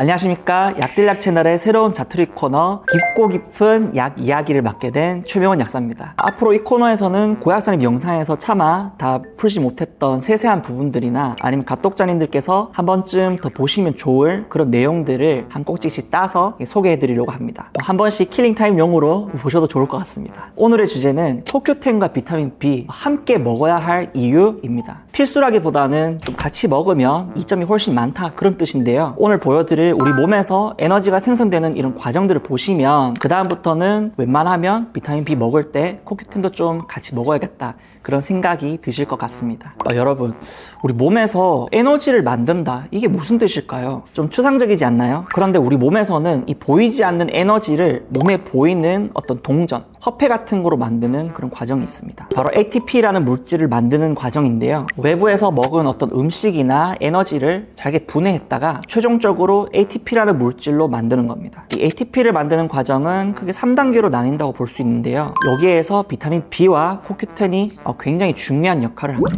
안녕하십니까. 약들약 채널의 새로운 자투리 코너 깊고 깊은 약 이야기를 맡게 된 최명원 약사입니다. 앞으로 이 코너에서는 고약선입 영상에서 차마 다 풀지 못했던 세세한 부분들이나 아니면 갓독자님들께서 한 번쯤 더 보시면 좋을 그런 내용들을 한 꼭지씩 따서 소개해 드리려고 합니다. 한 번씩 킬링타임용으로 보셔도 좋을 것 같습니다. 오늘의 주제는 토큐텐과 비타민 B 함께 먹어야 할 이유입니다 필수라기보다는 좀 같이 먹으면 이점이 훨씬 많다. 그런 뜻인데요. 오늘 보여드릴 우리 몸에서 에너지가 생성되는 이런 과정들을 보시면 그 다음부터는 웬만하면 비타민 B 먹을 때 코큐텐도 좀 같이 먹어야겠다. 그런 생각이 드실 것 같습니다. 어, 여러분 우리 몸에서 에너지를 만든다. 이게 무슨 뜻일까요? 좀 추상적이지 않나요? 그런데 우리 몸에서는 이 보이지 않는 에너지를 몸에 보이는 어떤 동전 화폐 같은 거로 만드는 그런 과정이 있습니다. 바로 ATP라는 물질을 만드는 과정인데요. 외부에서 먹은 어떤 음식이나 에너지를 잘게 분해했다가 최종적으로 ATP라는 물질로 만드는 겁니다. 이 ATP를 만드는 과정은 크게 3단계로 나뉜다고 볼 수 있는데요. 여기에서 비타민 B와 코큐텐이 어, 굉장히 중요한 역할을 합니다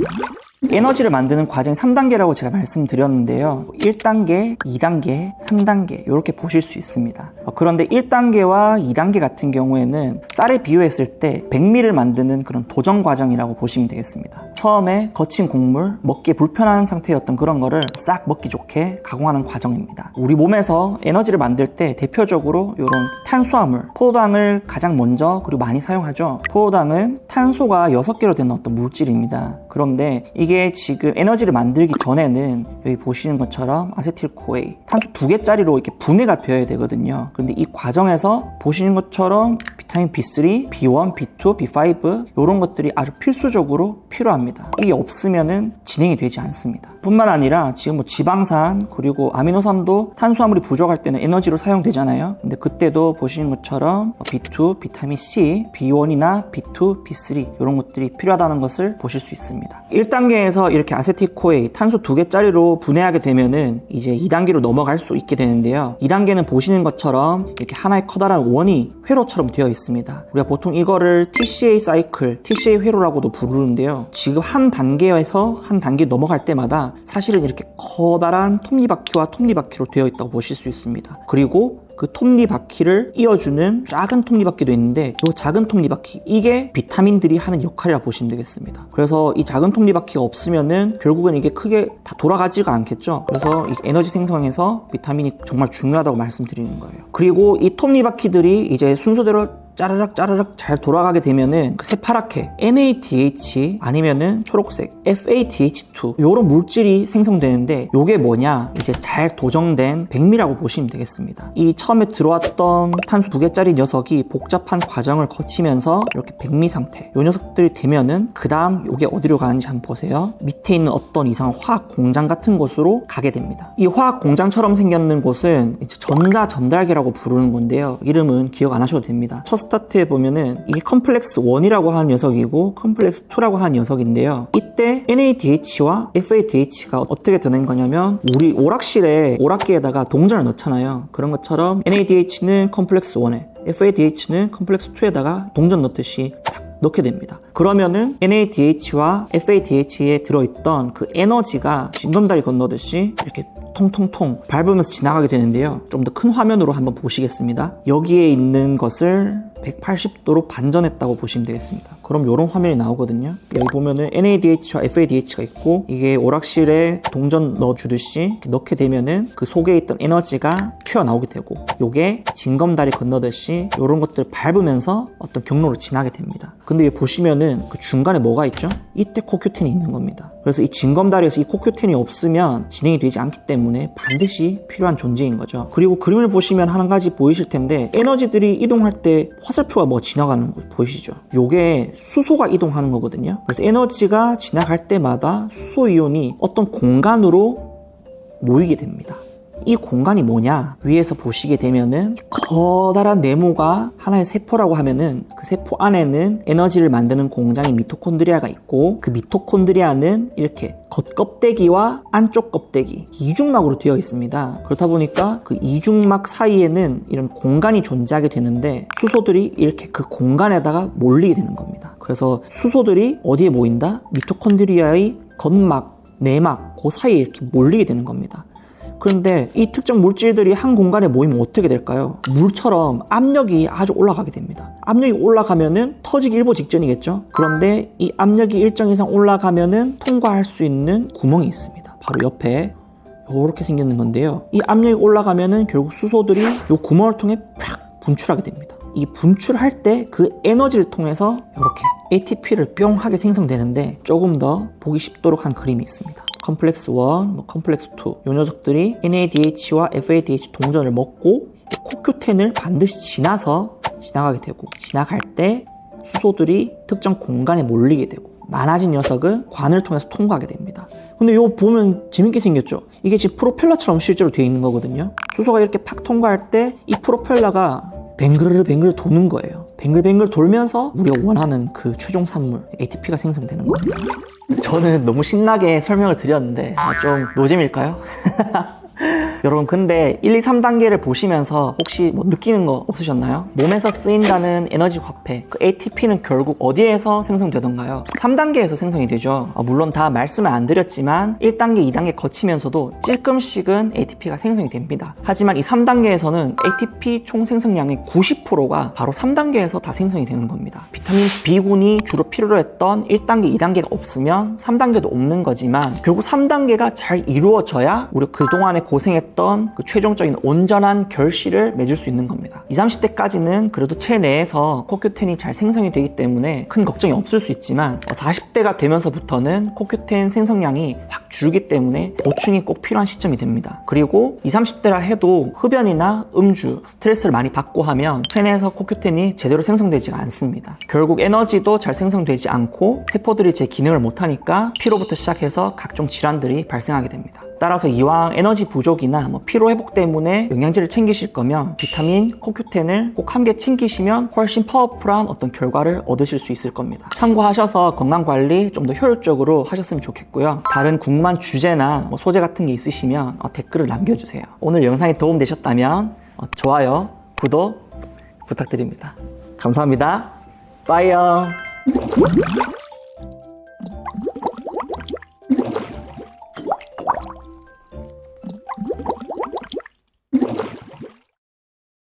에너지를 만드는 과정이 3단계라고 제가 말씀드렸는데요. 1단계, 2단계, 3단계 이렇게 보실 수 있습니다. 어, 그런데 1단계와 2단계 같은 경우에는 쌀에 비유했을 때 백미를 만드는 그런 도전 과정이라고 보시면 되겠습니다. 처음에 거친 곡물, 먹기 불편한 상태였던 그런 거를 싹 먹기 좋게 가공하는 과정입니다. 우리 몸에서 에너지를 만들 때 대표적으로 이런 탄수화물, 포도당을 가장 먼저 그리고 많이 사용하죠. 포도당은 탄소가 6개로 되는 어떤 물질입니다. 그런데 이게 지금 에너지를 만들기 전에는 여기 보시는 것처럼 아세틸코에이 탄소 두 개짜리로 이렇게 분해가 되어야 되거든요. 그런데 이 과정에서 보시는 것처럼 비타민 B3, B1, B2, B5 이런 것들이 아주 필수적으로 필요합니다. 이게 없으면은 진행이 되지 않습니다. 뿐만 아니라 지금 뭐 지방산 그리고 아미노산도 탄수화물이 부족할 때는 에너지로 사용되잖아요. 근데 그때도 보시는 것처럼 B2, 비타민 C, B1이나 B2, B3 이런 것들이 필요하다는 것을 보실 수 있습니다. 1단계에서 이렇게 아세티코에 탄소 두 개짜리로 분해하게 되면은 이제 2단계로 넘어갈 수 있게 되는데요. 2단계는 보시는 것처럼 이렇게 하나의 커다란 원이 회로처럼 되어 있습니다. 우리가 보통 이거를 TCA 사이클, TCA 회로라고도 부르는데요. 지금 한 단계에서 한 단계 넘어갈 때마다 사실은 이렇게 커다란 톱니바퀴와 톱니바퀴로 되어 있다고 보실 수 있습니다. 그리고 그 톱니바퀴를 이어주는 작은 톱니바퀴도 있는데 이 작은 톱니바퀴 이게 비타민들이 하는 역할이라 보시면 되겠습니다. 그래서 이 작은 톱니바퀴가 없으면은 결국은 이게 크게 다 돌아가지가 않겠죠. 그래서 이 에너지 생성에서 비타민이 정말 중요하다고 말씀드리는 거예요. 그리고 이 톱니바퀴들이 이제 순서대로 짜르륵 짜르륵 잘 돌아가게 되면은 그 새파랗게 NADH 아니면은 초록색 FADH2 이런 물질이 생성되는데 이게 뭐냐 이제 잘 도정된 백미라고 보시면 되겠습니다. 이 처음에 들어왔던 탄소 두 개짜리 녀석이 복잡한 과정을 거치면서 이렇게 백미 상태 이 녀석들이 되면은 그 다음 이게 어디로 가는지 한번 보세요. 밑에 있는 어떤 이상한 화학 공장 같은 곳으로 가게 됩니다. 이 화학 공장처럼 생겼는 곳은 전자 전달계라고 부르는 건데요. 이름은 기억 안 하셔도 됩니다. 첫 스타트에 보면은 이게 컴플렉스 1이라고 하는 녀석이고 컴플렉스 2라고 하는 녀석인데요. 이때 NADH와 FADH가 어떻게 되는 거냐면 우리 오락실에 오락기에다가 동전을 넣잖아요. 그런 것처럼 NADH는 컴플렉스 1에 FADH는 컴플렉스 2에다가 동전 넣듯이 탁 넣게 됩니다. 그러면은 NADH와 FADH에 들어있던 그 에너지가 징검다리 건너듯이 이렇게 통통통 밟으면서 지나가게 되는데요. 좀 더 큰 화면으로 한번 보시겠습니다. 여기에 있는 것을 180도로 반전했다고 보시면 되겠습니다. 그럼 이런 화면이 나오거든요. 여기 보면은 NADH와 FADH가 있고 이게 오락실에 동전 넣어주듯이 넣게 되면은 그 속에 있던 에너지가 튀어나오게 되고 요게 징검다리 건너듯이 이런 것들을 밟으면서 어떤 경로로 지나게 됩니다. 근데 여기 보시면은 그 중간에 뭐가 있죠? 이때 코큐텐이 있는 겁니다. 그래서 이 징검다리에서 이 코큐텐이 없으면 진행이 되지 않기 때문에 반드시 필요한 존재인 거죠. 그리고 그림을 보시면 한 가지 보이실 텐데 에너지들이 이동할 때 화살표가 뭐 지나가는 거 보이시죠? 요게 수소가 이동하는 거거든요. 그래서 에너지가 지나갈 때마다 수소 이온이 어떤 공간으로 모이게 됩니다. 이 공간이 뭐냐 위에서 보시게 되면은 커다란 네모가 하나의 세포라고 하면은 그 세포 안에는 에너지를 만드는 공장인 미토콘드리아가 있고 그 미토콘드리아는 이렇게 겉껍데기와 안쪽 껍데기 이중막으로 되어 있습니다. 그렇다 보니까 그 이중막 사이에는 이런 공간이 존재하게 되는데 수소들이 이렇게 그 공간에다가 몰리게 되는 겁니다. 그래서 수소들이 어디에 모인다? 미토콘드리아의 겉막 내막 그 사이에 이렇게 몰리게 되는 겁니다 그런데 이 특정 물질들이 한 공간에 모이면 어떻게 될까요? 물처럼 압력이 아주 올라가게 됩니다. 압력이 올라가면은 터지기 일보 직전이겠죠? 그런데 이 압력이 일정 이상 올라가면은 통과할 수 있는 구멍이 있습니다. 바로 옆에 이렇게 생기는 건데요. 이 압력이 올라가면은 결국 수소들이 이 구멍을 통해 팍 분출하게 됩니다. 이 분출할 때 그 에너지를 통해서 이렇게 ATP를 뿅 하게 생성되는데 조금 더 보기 쉽도록 한 그림이 있습니다. 컴플렉스 1, 뭐 컴플렉스 2. 이 녀석들이 NADH와 FADH 동전을 먹고 이 코큐텐을 반드시 지나서 지나가게 되고 지나갈 때 수소들이 특정 공간에 몰리게 되고 많아진 녀석은 관을 통해서 통과하게 됩니다. 근데 이거 보면 재밌게 생겼죠? 이게 지금 프로펠러처럼 실제로 되어 있는 거거든요. 수소가 이렇게 팍 통과할 때 이 프로펠러가 뱅그르르 뱅그르 도는 거예요. 뱅글뱅글 돌면서 우리가 원하는 그 최종 산물 ATP가 생성되는 겁니다. 저는 너무 신나게 설명을 드렸는데 아, 좀 노잼일까요? 여러분 근데 1, 2, 3단계를 보시면서 혹시 뭐 느끼는 거 없으셨나요? 몸에서 쓰인다는 에너지 화폐 그 ATP는 결국 어디에서 생성되던가요? 3단계에서 생성이 되죠 아, 물론 다 말씀을 안 드렸지만 1단계, 2단계 거치면서도 찔끔씩은 ATP가 생성이 됩니다 하지만 이 3단계에서는 ATP 총 생성량의 90%가 바로 3단계에서 다 생성이 되는 겁니다 비타민 B군이 주로 필요로 했던 1단계, 2단계가 없으면 3단계도 없는 거지만 결국 3단계가 잘 이루어져야 우리 그동안에 고생했던 그 최종적인 온전한 결실을 맺을 수 있는 겁니다. 20, 30대까지는 그래도 체 내에서 코큐텐이 잘 생성이 되기 때문에 큰 걱정이 없을 수 있지만 40대가 되면서부터는 코큐텐 생성량이 확 줄기 때문에 보충이 꼭 필요한 시점이 됩니다. 그리고 20, 30대라 해도 흡연이나 음주, 스트레스를 많이 받고 하면 체내에서 코큐텐이 제대로 생성되지가 않습니다. 결국 에너지도 잘 생성되지 않고 세포들이 제 기능을 못하니까 피로부터 시작해서 각종 질환들이 발생하게 됩니다. 따라서 이왕 에너지 부족이나 뭐 피로 회복 때문에 영양제를 챙기실 거면 비타민, 코큐텐을 꼭 함께 챙기시면 훨씬 파워풀한 어떤 결과를 얻으실 수 있을 겁니다. 참고하셔서 건강 관리 좀 더 효율적으로 하셨으면 좋겠고요. 다른 궁금한 주제나 뭐 소재 같은 게 있으시면 어, 댓글을 남겨주세요. 오늘 영상이 도움 되셨다면 어, 좋아요, 구독 부탁드립니다. 감사합니다. 빠이요.